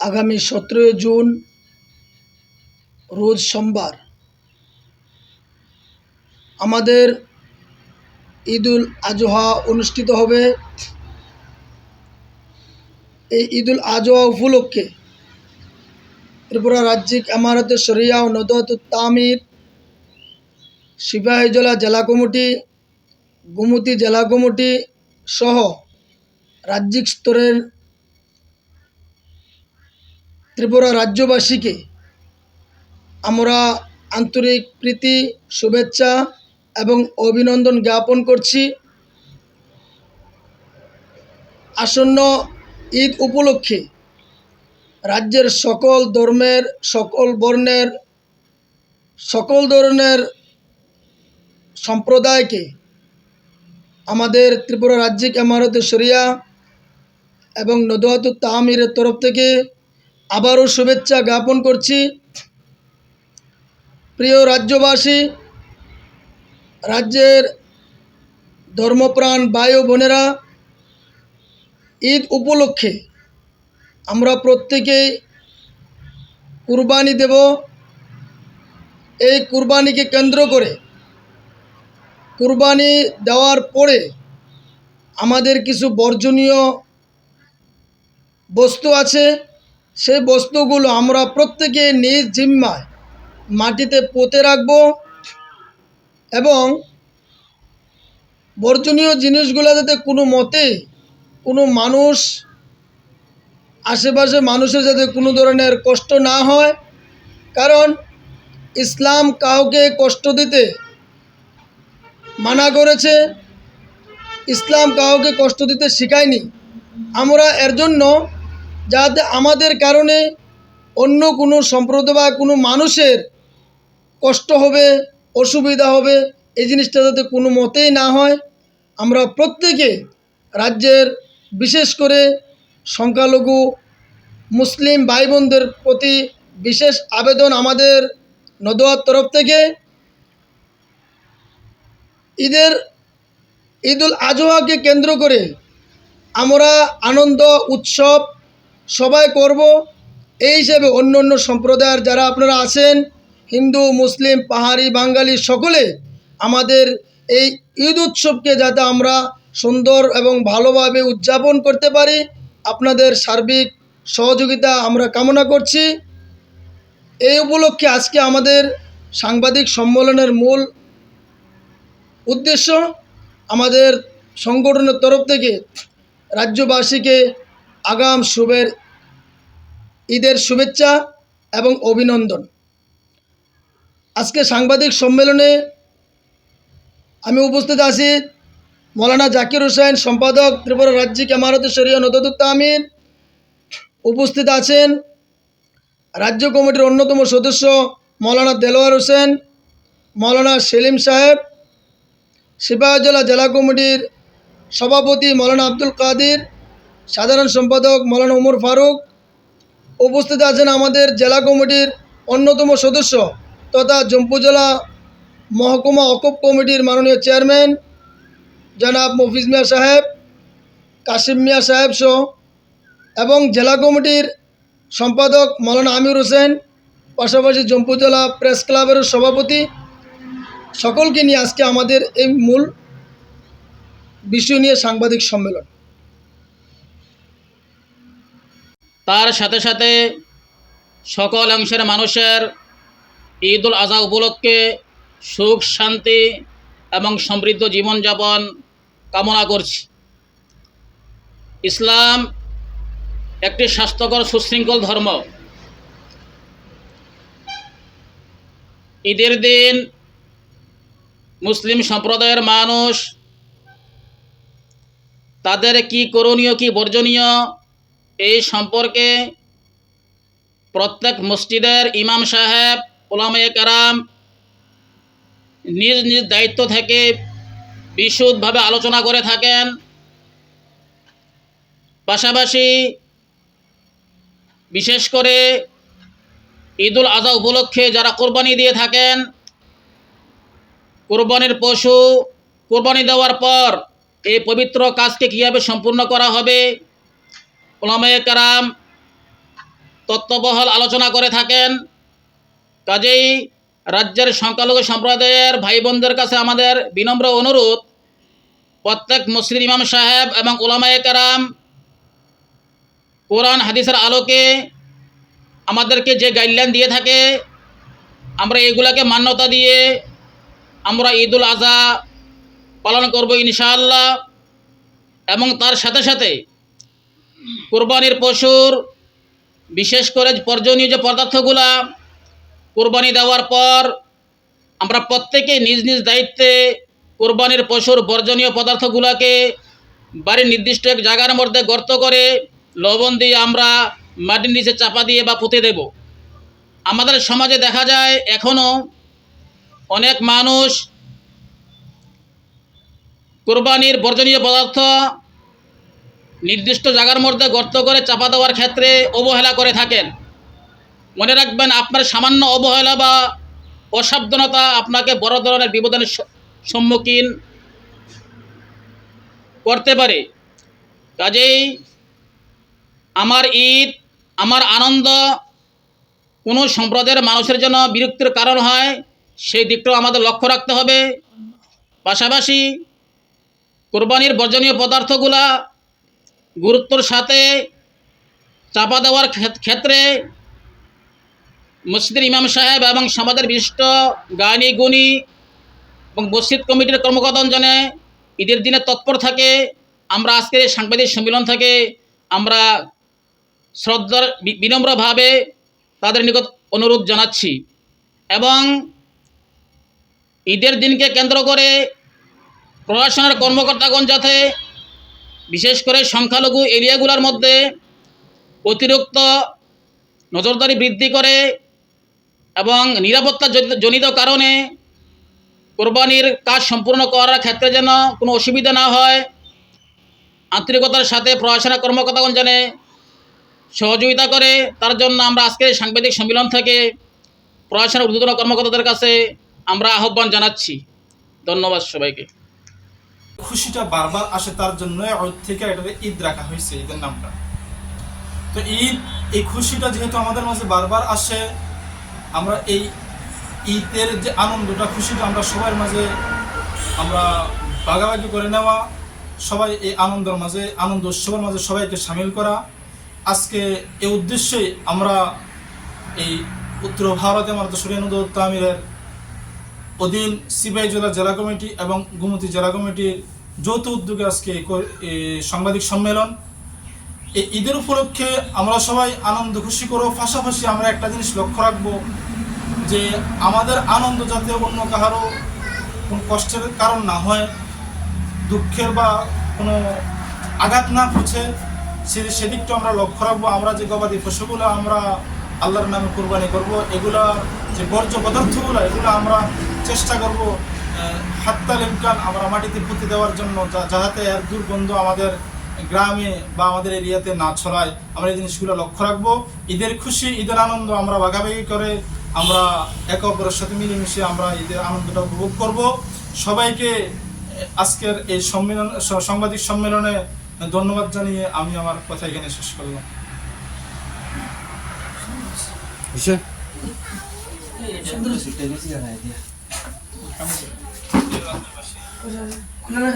আগামী সতেরোই জুন, রোজ সোমবার, আমাদের ঈদুল আজহা অনুষ্ঠিত হবে। এই ঈদুল আজহা উপলক্ষে ত্রিপুরা রাজ্যিক আমারতে শরিয়া ও নদত তামির, সিপাহীজলা জেলা কমিটি গুমতি, জেলা কমিটি সহ রাজ্যিক স্তরের ত্রিপুরা রাজ্যবাসীকে আমরা আন্তরিক প্রীতি, শুভেচ্ছা এবং অভিনন্দন জ্ঞাপন করছি। আসন্ন ঈদ উপলক্ষে রাজ্যের সকল ধর্মের, সকল বর্ণের, সকল ধরনের সম্প্রদায়কে আমাদের ত্রিপুরা রাজ্যিক আমারতে শরিয়া এবং নদুয়াতুর তাহমিরের তরফ থেকে আবারও শুভেচ্ছা জ্ঞাপন করছি। প্রিয় রাজ্যবাসী, রাজ্যের ধর্মপ্রাণ ও বোনেরা, ঈদ উপলক্ষে আমরা প্রত্যেকেই কুরবানি দেব। এই কুরবানিকে কেন্দ্র করে কুরবানি দেওয়ার পরে আমাদের কিছু বর্জনীয় বস্তু আছে। সেই বস্তুগুলো আমরা প্রত্যেকে নিজ জিম্মায় মাটিতে পুঁতে রাখব এবং বর্জনীয় জিনিসগুলো যাতে কোনো মতে কোনো মানুষ, আশেপাশে মানুষের যাতে কোনো ধরনের কষ্ট না হয়। কারণ ইসলাম কাউকে কষ্ট দিতে মানা করেছে। ইসলাম কাউকে কষ্ট দিতে শেখায়নি। আমরা এর জন্য যাতে আমাদের কারণে অন্য কোনো সম্প্রদায় বা কোনো মানুষের কষ্ট হবে, অসুবিধা হবে, এই জিনিসটা যাতে কোনো মতেই না হয়, আমরা প্রত্যেকে রাজ্যের বিশেষ করে সংখ্যালঘু, মুসলিম ভাই বোনদের প্রতি বিশেষ আবেদন আমাদের নদোয়ার তরফ থেকে ঈদের ঈদুল আজহাকে কেন্দ্র করে আমরা আনন্দ, উৎসব সবাই করব। এই হিসেবে অন্য অন্য সম্প্রদায়ের যারা আপনারা আছেন, হিন্দু, মুসলিম, পাহাড়ি, বাঙালি সকলে আমাদের এই ঈদ উৎসবকে যাতে আমরা সুন্দর এবং ভালোভাবে উদযাপন করতে পারি, আপনাদের সার্বিক সহযোগিতা আমরা কামনা করছি। এই উপলক্ষে আজকে আমাদের সাংবাদিক সম্মেলনের মূল উদ্দেশ্য আমাদের সংগঠনের তরফ থেকে রাজ্যবাসীকে আগাম শুভের, ঈদের শুভেচ্ছা এবং অভিনন্দন। আজকে সাংবাদিক সম্মেলনে আমি উপস্থিত আছি মৌলানা জাকির হোসেন, সম্পাদক ত্রিপুরা রাজ্যিক আমারত শরিয়া নদুত তামির উপস্থিত আছেন রাজ্য কমিটির অন্যতম সদস্য মৌলানা দেলোয়ার হোসেন, মৌলানা সেলিম সাহেব সিপাহজলা জেলা কমিটির সভাপতি মৌলানা আব্দুল কাদির, সাধারণ সম্পাদক মৌলানা উমর ফারুক উপস্থিত আছেন আমাদের জেলা কমিটির অন্যতম সদস্য তথা জম্পু জেলা মহকুমা অকপ কমিটির মাননীয় চেয়ারম্যান জনাব মফিজ মিয়া সাহেব কাশিম মিয়া সাহেব সহ এবং জেলা কমিটির সম্পাদক মৌলানা আমির হোসেন, পাশাপাশি জম্পু জেলা প্রেস ক্লাবের সভাপতি সকলকে নিয়ে আজকে আমাদের এই মূল বিষয় নিয়ে সাংবাদিক সম্মেলন। তার সাথে সাথে সকল অংশের মানুষের ঈদ উল আজহা উপলক্ষে সুখ, শান্তি এবং সমৃদ্ধ জীবনযাপন কামনা করছি। ইসলাম একটি স্বাস্থ্যকর, সুশৃঙ্খল ধর্ম। ঈদের দিন মুসলিম সম্প্রদায়ের মানুষ, তাদের কি করণীয়, কি বর্জনীয়, এই সম্পর্কে প্রত্যেক মসজিদের ইমাম সাহেব ওলামায়ে কারাম নিজ নিজ দায়িত্ব থেকে বিশুদ্ধভাবে আলোচনা করে থাকেন। পাশাপাশি বিশেষ করে ঈদুল আজহা উপলক্ষে যারা কোরবানি দিয়ে থাকেন কোরবানির পশু কোরবানি দেওয়ার পর এই পবিত্র কাজকে কীভাবে সম্পূর্ণ করা হবে? ওলামায়ে কারাম তত্ত্ববহল আলোচনা করে থাকেন। কাজেই রাজ্যের সংখ্যালঘু সম্প্রদায়ের ভাই বোনদের কাছে আমাদের বিনম্র অনুরোধ, প্রত্যেক মুসলিম ইমাম সাহেব এবং ওলামায়ে কারাম কোরআন, হাদিসের আলোকে আমাদেরকে যে গাইডলাইন দিয়ে থাকে, আমরা এগুলাকে মান্যতা দিয়ে আমরা ঈদুল আজহা পালন করব ইনশাআল্লাহ। এবং তার সাথে সাথে কোরবানির পশুর বিশেষ করে প্রয়োজনীয় যে পদার্থগুলা কোরবানি দেওয়ার পর আমরা প্রত্যেকে নিজ নিজ দায়িত্বে কোরবানির পশুর বর্জনীয় পদার্থগুলোকে বাড়ির নির্দিষ্ট এক জায়গার মধ্যে গর্ত করে লবণ দিয়ে আমরা মাটির নিচে চাপা দিয়ে বা পুঁতে দেব। আমাদের সমাজে দেখা যায় এখনও অনেক মানুষ কোরবানির বর্জনীয় পদার্থ নির্দিষ্ট জায়গার মধ্যে গর্ত করে চাপা দেওয়ার ক্ষেত্রে অবহেলা করে থাকেন। মনে রাখবেন আপনার সামান্য অবহেলা বা অসাবধানতা আপনাকে বড় ধরনের বিপদের সম্মুখীন করতে পারে। কাজেই আমার ঈদ, আমার আনন্দ কোনো সম্প্রদায়ের মানুষের জন্য বিরক্তির কারণ হয়। সেই দিকটাও আমাদের লক্ষ্য রাখতে হবে। পাশাপাশি কোরবানির বর্জনীয় পদার্থগুলা গুরুত্বর সাথে চাপা দেওয়ার ক্ষেত্রে মসজিদের ইমাম সাহেব এবং সমাজের বিশিষ্ট গায়নী গুণী এবং মসজিদ কমিটির কর্মকর্তাজনে ঈদের দিনে তৎপর থাকে। আমরা আজকের সাংবাদিক সম্মেলন থেকে আমরা শ্রদ্ধার বিনম্রভাবে তাদের নিকট অনুরোধ জানাচ্ছি। এবং ঈদের দিনকে কেন্দ্র করে প্রশাসনের কর্মকর্তাগণ যাতে বিশেষ করে সংখ্যালঘু এরিয়াগুলোর মধ্যে অতিরিক্ত নজরদারি বৃদ্ধি করে এবং নিরাপত্তা জনিত- কারণে কোরবানির কাজ সম্পূর্ণ করার ক্ষেত্রে যেন কোনো অসুবিধা না হয়, আন্তরিকতার সাথে প্রশাসনের কর্মকর্তাগণ যেন সহযোগিতা করে, তার জন্য আমরা আজকে সাংবাদিক সম্মেলন থেকে প্রশাসনের ঊর্ধ্বতন কর্মকর্তাদের কাছে আমরা আহ্বান জানাচ্ছি। ধন্যবাদ সবাইকে। খুশিটা বারবার আসে তার জন্য থেকে এটাকে ঈদ রাখা হয়েছে, ঈদের নামটা। তো ঈদ, এই খুশিটা যেহেতু আমাদের মাঝে বারবার আসে, আমরা এই ঈদের যে আনন্দটা, খুশিটা আমরা সবার মাঝে, আমরা ভাগাভাগি করে নেওয়া, সবাই এই আনন্দের মাঝে, আনন্দ উৎসবের মাঝে সবাইকে সামিল করা। আজকে এই উদ্দেশ্যেই আমরা এই উত্তর ভারতে আমাদের সুরেন্দ্র তামিরের অধীন সিপাহী জেলা জেলা কমিটি এবং গুমতি জেলা কমিটির যৌথ উদ্যোগে আজকে সাংবাদিক সম্মেলন। এই ঈদের উপলক্ষে আমরা সবাই আনন্দ, খুশি করব পাশাপাশি আমরা একটা জিনিস লক্ষ্য রাখব যে আমাদের আনন্দ যাতে অন্য কাহারও কোনো কষ্টের কারণ না হয়, দুঃখের বা কোনো আঘাত না পৌঁছে সে সেদিকটা আমরা লক্ষ্য রাখব। আমরা যে গবাদি পশুগুলো আমরা আল্লাহর নামে কোরবানি করব, এগুলা যে বর্জ্য পদার্থগুলো, এগুলো আমরা চেষ্টা করব হাত্তাল ইমকান আমরা মাটিতে পুঁতে দেওয়ার জন্য যা- যাহাতে এর দুর্গন্ধ আমাদের গ্রামে বা আমাদের এরিয়াতে না ছড়ায়। আমরা এই জিনিসগুলো লক্ষ্য রাখব। ঈদের খুশি ঈদের আনন্দ আমরা ভাগাভাগি করে আমরা একে অপরের সাথে মিলেমিশে আমরা ঈদের আনন্দটা উপভোগ করব। সবাইকে আজকের এই সম্মেলন সাংবাদিক সম্মেলনে ধন্যবাদ জানিয়ে আমি আমার কথা এখানে শেষ করলাম। খুলে